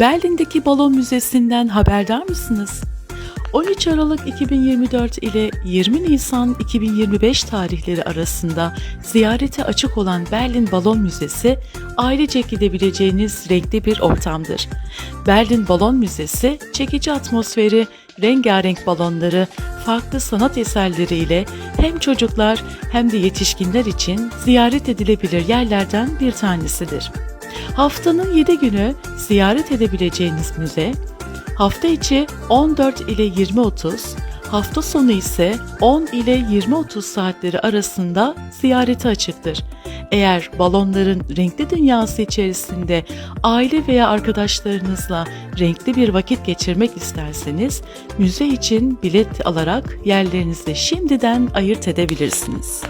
Berlin'deki balon müzesinden haberdar mısınız? 13 Aralık 2024 ile 20 Nisan 2025 tarihleri arasında ziyarete açık olan Berlin Balon Müzesi, ailece gidebileceğiniz renkli bir ortamdır. Berlin Balon Müzesi, çekici atmosferi, rengarenk balonları, farklı sanat eserleriyle hem çocuklar hem de yetişkinler için ziyaret edilebilir yerlerden bir tanesidir. Haftanın 7 günü ziyaret edebileceğiniz müze, hafta içi 14 ile 20.30, hafta sonu ise 10 ile 20.30 saatleri arasında ziyarete açıktır. Eğer balonların renkli dünyası içerisinde aile veya arkadaşlarınızla renkli bir vakit geçirmek isterseniz müze için bilet alarak yerlerinizi şimdiden ayırt edebilirsiniz.